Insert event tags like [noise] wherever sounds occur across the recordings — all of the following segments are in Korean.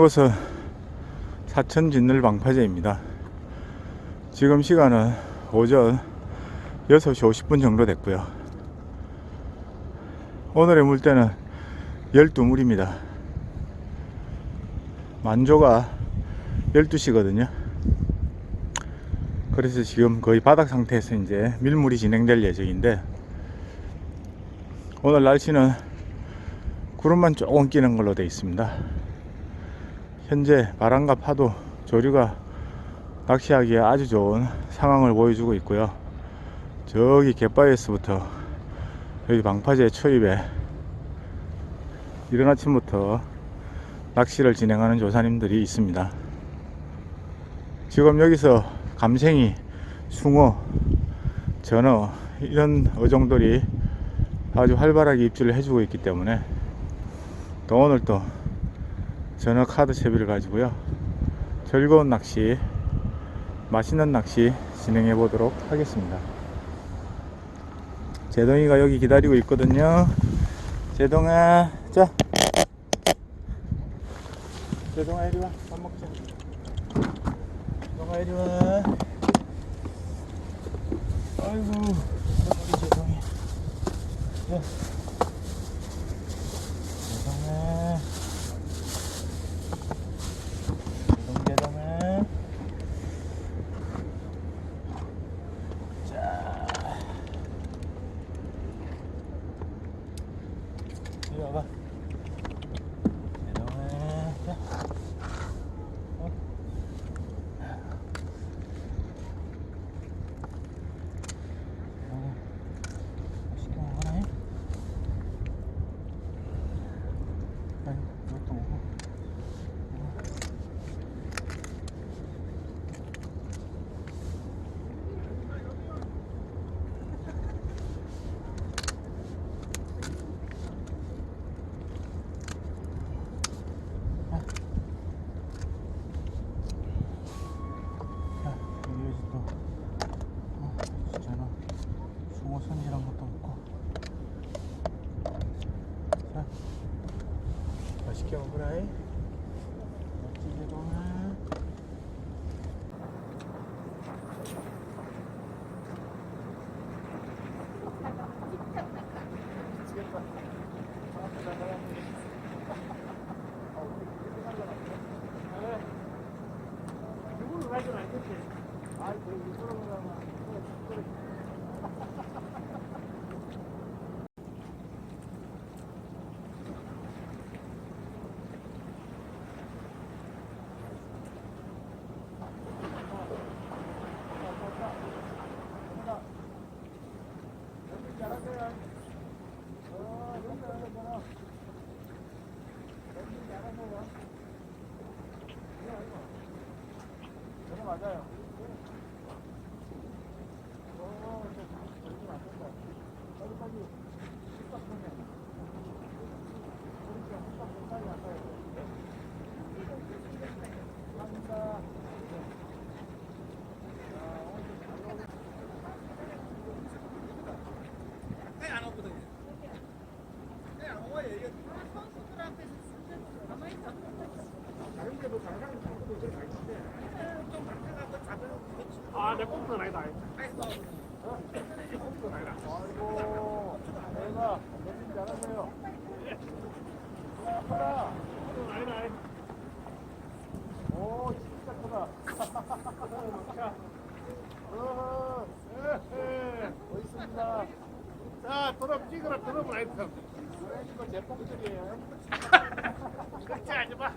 이곳은 사천 진늘 방파제입니다. 지금 시간은 오전 6시 50분 정도 됐고요. 오늘의 물때는 12물입니다. 만조가 12시거든요. 그래서 지금 거의 바닥 상태에서 이제 밀물이 진행될 예정인데 오늘 날씨는 구름만 조금 끼는 걸로 되어 있습니다. 현재 바람과 파도 조류가 낚시하기에 아주 좋은 상황을 보여주고 있고요. 저기 갯바위에서부터 여기 방파제 초입에 이른 아침부터 낚시를 진행하는 조사님들이 있습니다. 지금 여기서 감생이, 숭어, 전어 이런 어종들이 아주 활발하게 입질을 해주고 있기 때문에 또 오늘 또 전어 카드 채비를 가지고요. 즐거운 낚시 맛있는 낚시 진행해 보도록 하겠습니다. 제동이가 여기 기다리고 있거든요. 제동아 자. 제동아 이리 와 밥 먹자. 제동아 이리 와. 아이고 우리 제동이. 자 걱정하지 마.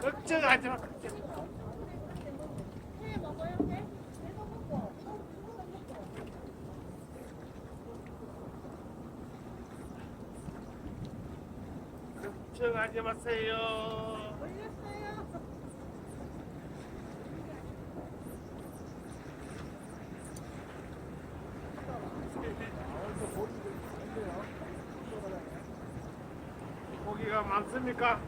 걱정하지 마. 걱정하지 마세요. 고기가 많습니까?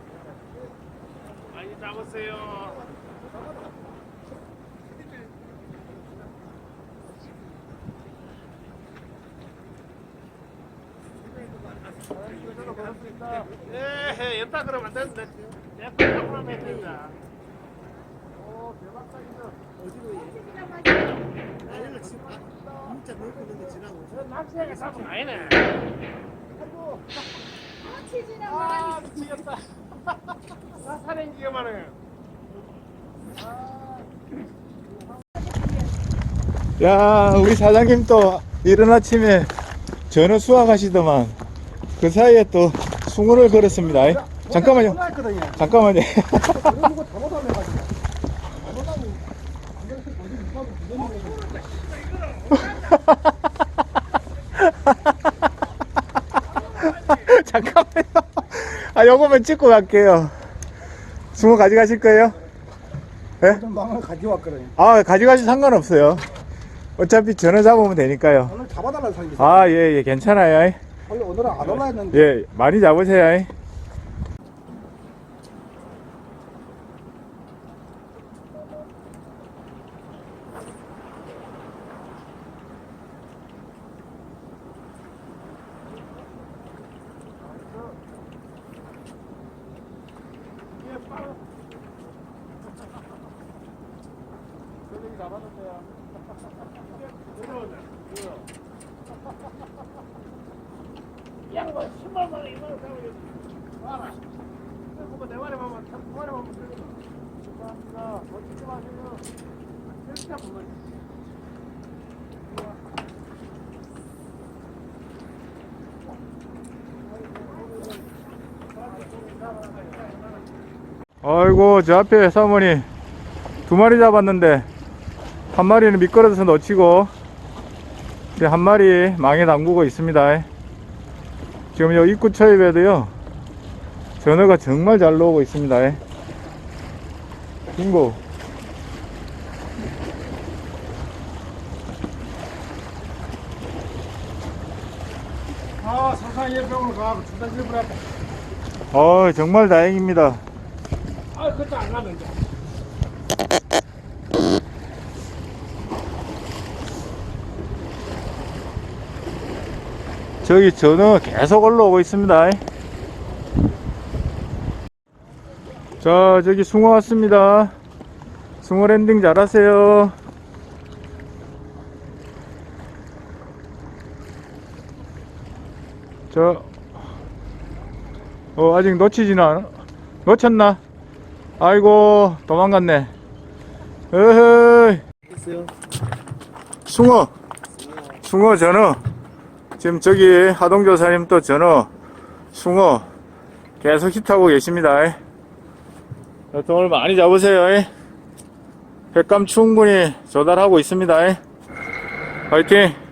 많이 잡으세요. 예, 연타 그러면 안 되는데. 내가 하면 된다. 낚시하게 사면 아니네. 아, 미치겠다. 나 사는 기가만 해. 야, 우리 사장님 또 이른 아침에 전어 수확하시더만 그 사이에 또 숭어를 걸었습니다. 잠깐만요. 잠깐만요. [laughs] 잠깐만요. 아, 요거만 찍고 갈게요. 숭어 가져가실 거예요? 예? 망을 가져왔거든요. 아, 가져가시 상관없어요. 어차피 전화 잡으면 되니까요. 오늘 잡아달라는 사람이 있어. 아, 예, 예, 괜찮아요. 원래 오늘은 안 올라 했는데. 예, 많이 잡으세요. 양반 10만 원에 2만 원 사면 와라. 그거 내 말에 보면 참 말에 보면 되거든. 감사합니다. 멋지지 마세요. 진짜 보면. 아이고, 저 앞에 사모님 두 마리 잡았는데 한 마리는 미끄러져서 놓치고 이제 한 마리 망에 담그고 있습니다. 지금 요 입구 초입에도요 전어가 정말 잘 나오고 있습니다. 빙고. 아, 상상 예병으로 가고 중단 일부러. 어, 정말 다행입니다. 안 가는데. 저기 전어 계속 올라오고 있습니다. 자, 저기 숭어 왔습니다. 숭어 랜딩 잘하세요. 저, 어, 아직 놓치지는 않아. 놓쳤나? 아이고, 도망갔네. 어허이. 숭어. 숭어 전어. 지금 저기 하동조사님 또 전어, 숭어 계속 히트하고 계십니다. 또 오늘 많이 잡으세요. 횟감 충분히 조달하고 있습니다. 화이팅!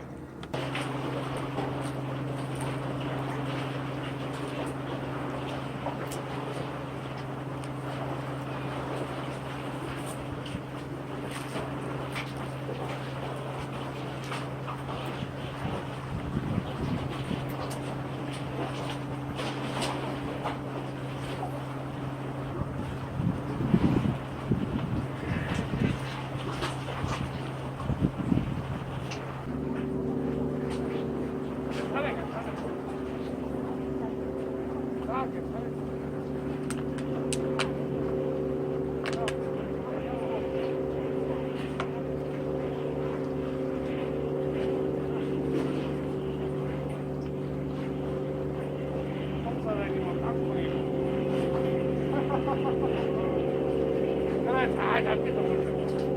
그래, 다 잡겠다. 잡아가야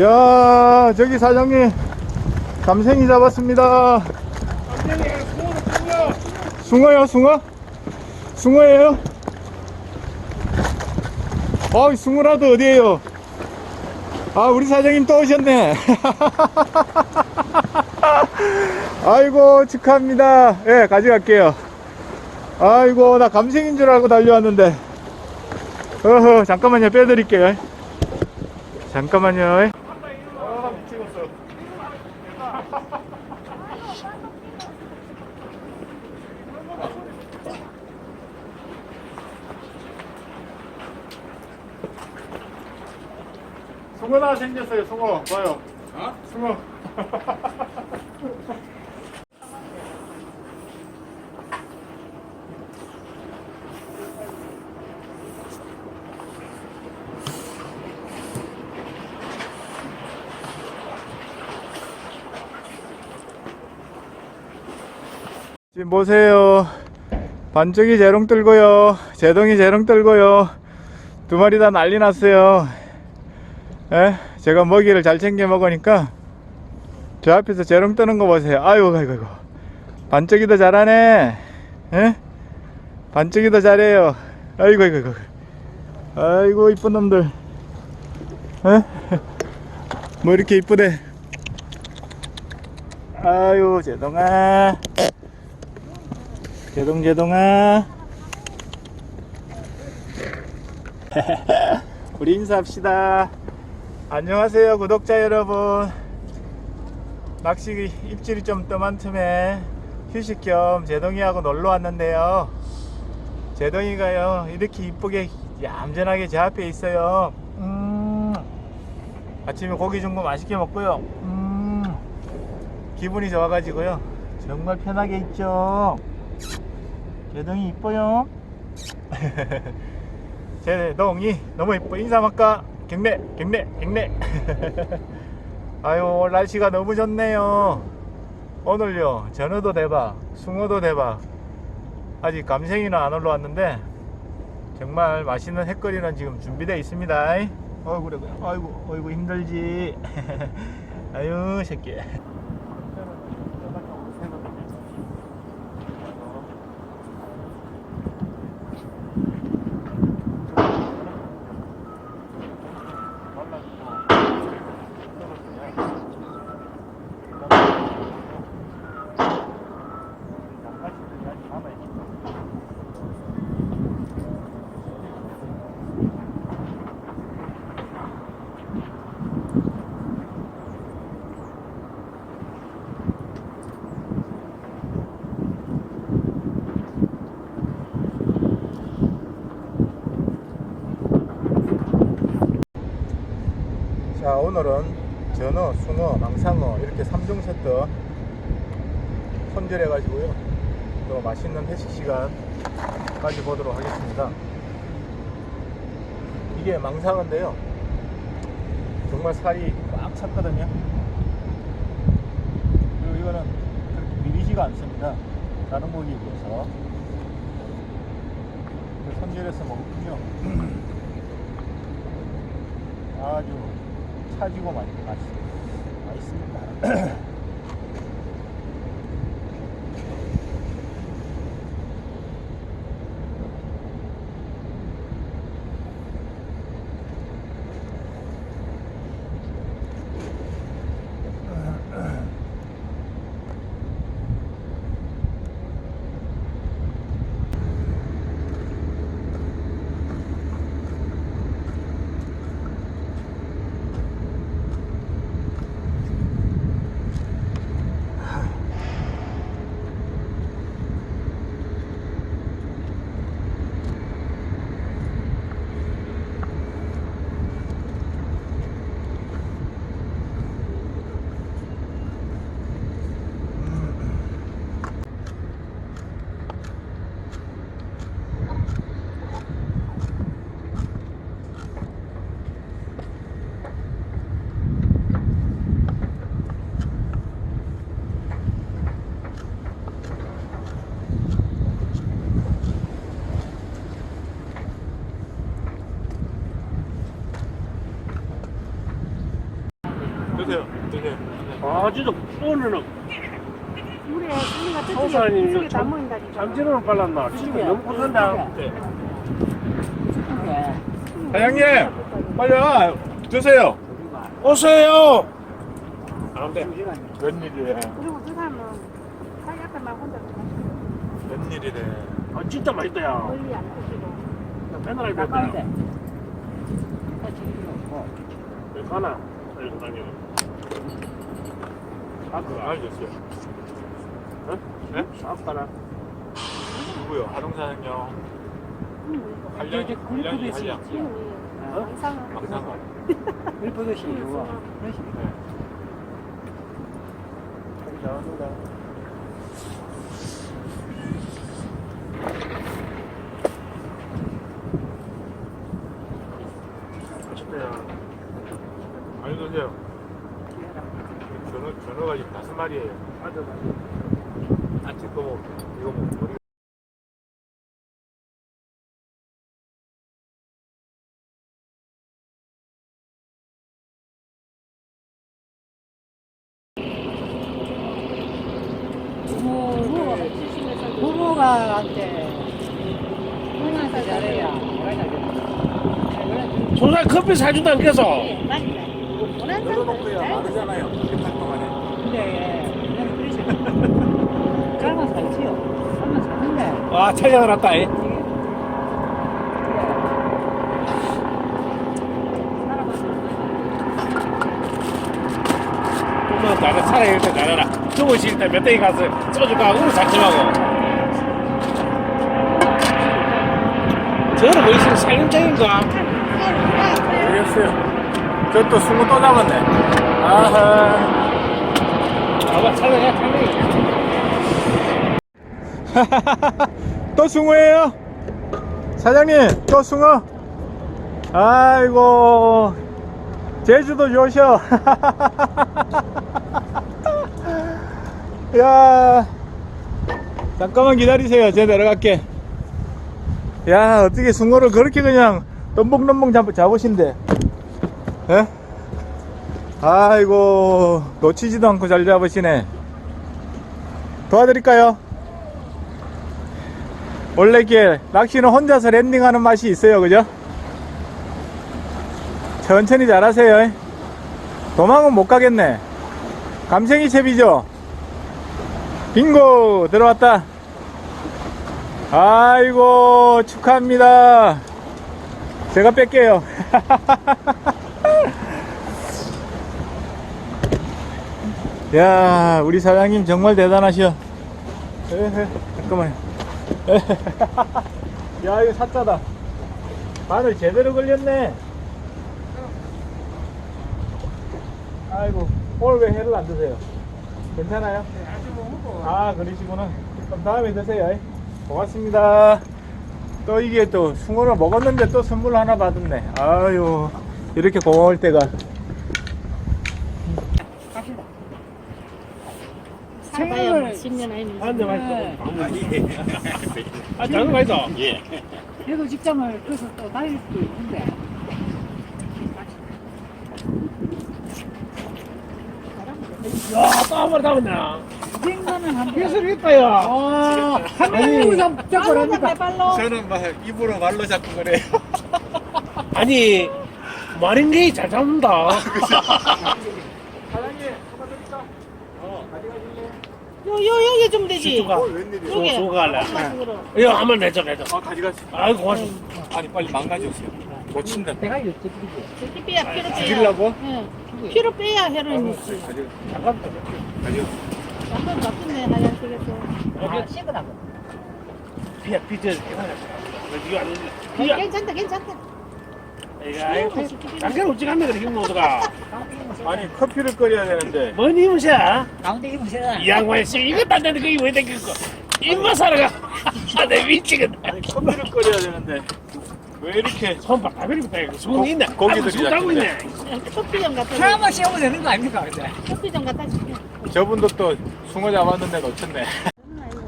야? 저기 사장님 감생이 잡았습니다. 숭어요 숭어? 숭어예요? 어 숭어라도 어디에요? 아 우리 사장님 또 오셨네. [laughs] 아이고 축하합니다. 예 가져갈게요. 아이고 나 감생인 줄 알고 달려왔는데. 어허 잠깐만요. 빼드릴게요. 잠깐만요. 아, 미치겠어. 숭어나 생겼어요, 숭어. 봐요. 어? 숭어. [laughs] 지금 보세요. 반쪽이 재롱 들고요. 제동이 재롱 들고요. 두 마리 다 난리 났어요. 예? 제가 먹이를 잘 챙겨 먹으니까 저 앞에서 재롱 뜨는 거 보세요. 아이고, 아이고, 아이고. 반쪽이 더 잘하네. 예? 반쪽이 더 잘해요. 아이고, 아이고, 아이고. 아이고, 이쁜 놈들. 예? [laughs] 뭐 이렇게 이쁘대. 아유, 제동아. 제동 제동아 [laughs] 우리 인사합시다 안녕하세요 구독자 여러분. 낚시 입질이 좀 뜸한 틈에 휴식 겸 제동이하고 놀러 왔는데요. 제동이가요 이렇게 이쁘게 얌전하게 제 앞에 있어요. 음, 아침에 고기 준 거 맛있게 먹고요. 음, 기분이 좋아가지고요. 정말 편하게 있죠. 제동이 이뻐요. [laughs] 제동이 너무 이뻐. 인사 할까? 경례, 경례, 경례. [laughs] 아유, 날씨가 너무 좋네요. 오늘요, 전어도 대박, 숭어도 대박. 아직 감생이는 안 올라왔는데, 정말 맛있는 햇거리는 지금 준비되어 있습니다. 어이구, 그래. 아이고, 어이구, 힘들지. [laughs] 아유, 새끼. 자 오늘은 전어, 숭어, 망상어 이렇게 3종 세트 손질해 가지고요. 또 맛있는 회식 시간까지 보도록 하겠습니다. 이게 망상어인데요. 정말 살이 꽉 찼거든요. 그리고 이거는 그렇게 미리지가 않습니다. 다른 고기에 비해서. 손질해서 먹으면요. [clears throat] 아주 차지고 많이 맛있, 맛있습니다. [clears throat] 아 진짜 오늘은 물에 sun이가 성사님 저쪽에 다 모인다 잠지로는 빨랐나 지금 너무 고생다. 사장님, 빨리 와. 드세요. 오세요. 안돼 웬일이래. 그리고 그 사람은 자기 앞에 막 혼자 웬일이래. 아 진짜 맛있다 야. 멀리 안 드시고. 맨날 왜 가나? 아니 사장님. 아, [laughs] 그거 알겠어요. 어? 네? 아 가나 누구요? 하동 사장님. 음, 한량, 한량이 한량. 어? 이상은 막상. 일버섯이 이거. 네. 잘한다 맛있다 야 많이 드세요. 전어, 전어가 지금 다섯 마리예요. 맞아 아, 제거 먹 이거 먹 머리. 부모가 부모가한테 부모한테 잘해야 조사 커피 사준다 계속 열어놓고야 마르잖아요. 1년 동안에. 근데 나는 그러지 짧아 살지요. 삶아 사는데 아 찾아가 놨다 이. 엄마 나가 차라리 이렇게 나가라 저거 있을 때몇 대기 가서 소주가 우리 작정하고 저는 뭐 있으면 살림장인가 모르겠어요. 저또 숭어 또 잡았네. 아하. 아마 차라리 차라리 [laughs] 또 숭어예요? 사장님, 또 숭어? 아이고, 제주도 좋으셔. [laughs] 야, 잠깐만 기다리세요. 제가 내려갈게. 야, 어떻게 숭어를 그렇게 그냥 덤벙덤벙 잡, 잡으신대. 예? 아이고, 놓치지도 않고 잘 잡으시네. 도와드릴까요? 원래 이게 낚시는 혼자서 랜딩하는 맛이 있어요 그죠? 천천히 잘하세요. 도망은 못 가겠네. 감생이 채비죠? 빙고! 들어왔다. 아이고 축하합니다. 제가 뺄게요. [laughs] 야 우리 사장님 정말 대단하셔 잠깐만요 [laughs] 야 이거 사짜다. 바늘 제대로 걸렸네. 아이고 오늘 왜 회를 안 드세요? 괜찮아요? 아 그러시구나. 그럼 다음에 드세요. 고맙습니다. 또 이게 또 숭어를 먹었는데 또 선물 하나 받았네. 아유 이렇게 고마울 때가. 살아 봐야 10년 아니면 안돼 맛있어. 아 작은 거 있어? 예. 그래도 직장을 그래서 또 다닐 수도 있는데. 야또 한 마리 잡았네. 생각은 한 번. 기술 있다 야. 아, 한 명이 좀 쩍거라니까. 발로 저는 막 입으로 말로 잡고 그래요. 아니 마린게이 잘 잡는다 요, 요, 여기 좀 되지. 주가. 웬일이야? 여기. 소가 할래. 이거 한번 내줘 내줘. 아 가져가시 아이고 고맙습니다. 아니 빨리 망가져주세요. 놓친다. 내가 이렇게 이렇게 빼야 피로 빼야. 죽이려고? 응. 피로 빼야 혈흔이 있지 가져 잠깐 가져 한번 바쁜네 하얀색에서 아, 식으라고. 비야 비저 이거 안 비야. 괜찮다 괜찮다 이거 아이고 잠깐 우찌가면 그래 힘 못가? 아니 커피를 끓여야 되는데. 뭔 힘이야? 가운데 입으세요. 이 양반이 씨 이거 딴데 그게 왜 땡기고 입만 살아가. 내 미치겠다. 아니 커피를 끓여야 되는데. 왜 이렇게 손 바꿔버리고 다손 있네. 고기들이 손 따고 있네. 커피 좀 갖다 하나만 씌우면 되는 거 아닙니까, 근데? 커피 좀 갖다 줄게 저분도 또 숭어 잡았는데 놓쳤네. 아이고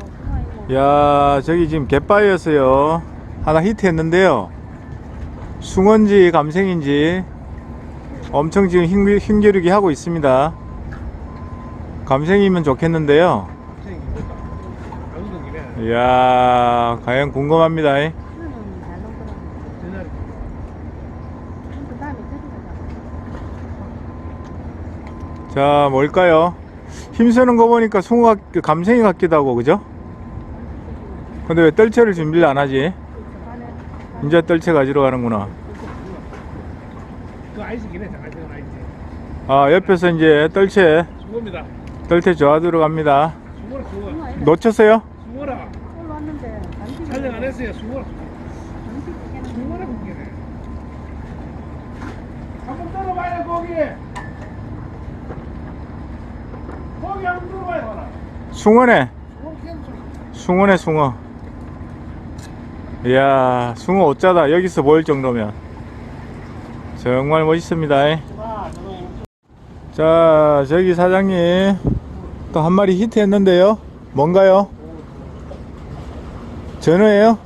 아이고 야 저기 지금 갯바위였어요. 하나 히트했는데요 숭어인지 감생인지 엄청 지금 힘, 힘겨루기 하고 있습니다. 감생이면 좋겠는데요. 이야, 과연 궁금합니다. 자, 뭘까요? 힘쓰는 거 보니까 숭어 같, 그 감생이 같기도 하고, 그죠? 근데 왜 떨채를 준비를 안 하지? 이제 떨채 가지러 가는구나. 그 아이스 김에 잠깐 아이스 아, 옆에서 이제 떨채, 수고입니다 떨채 좋아하도록 갑니다. 수고라 수고. 놓쳤어요? 수고라 올라왔는데 간식 촬영 안 했어요 수고라 수고라 고기네 한번 떨어봐요 고기 고기 한번 떨어봐요 봐라 숭어네. 수고 계속 소리 숭어네, 숭어. 이야, 숭어 어쩌다 여기서 보일 정도면. 정말 멋있습니다. 자, 저기 사장님. 또 한 마리 히트했는데요. 뭔가요? 전어예요?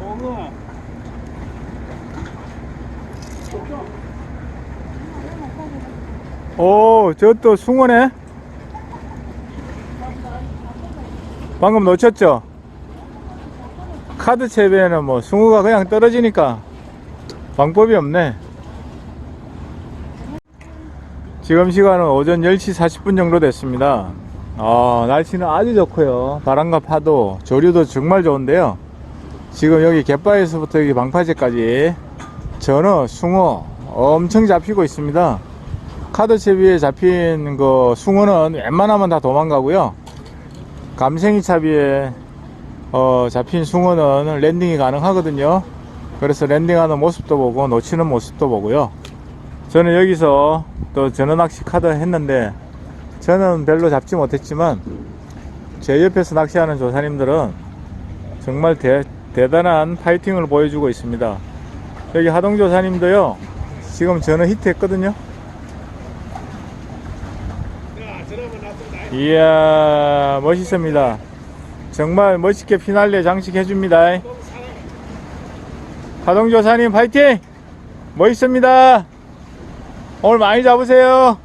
옹어 오, 저 또 숭어네. 방금 놓쳤죠? 카드 채비에는 뭐 숭어가 그냥 떨어지니까 방법이 없네. 지금 시간은 오전 10시 40분 정도 됐습니다. 아, 날씨는 아주 좋고요. 바람과 파도, 조류도 정말 좋은데요. 지금 여기 갯바에서부터 여기 방파제까지 전어, 숭어 엄청 잡히고 있습니다. 카드 채비에 잡힌 그 숭어는 웬만하면 다 도망가고요. 감생이 차비에 어, 잡힌 숭어는 랜딩이 가능하거든요. 그래서 랜딩하는 모습도 보고 놓치는 모습도 보고요. 저는 여기서 또 전어 낚시 카드 했는데 저는 별로 잡지 못했지만 제 옆에서 낚시하는 조사님들은 정말 대, 대단한 파이팅을 보여주고 있습니다. 여기 하동 조사님도요. 지금 전어 히트 했거든요. 자 전화만 놨습니다 이야 멋있습니다. 정말 멋있게 피날레 장식해 줍니다. 하동조사님 파이팅! 멋있습니다. 오늘 많이 잡으세요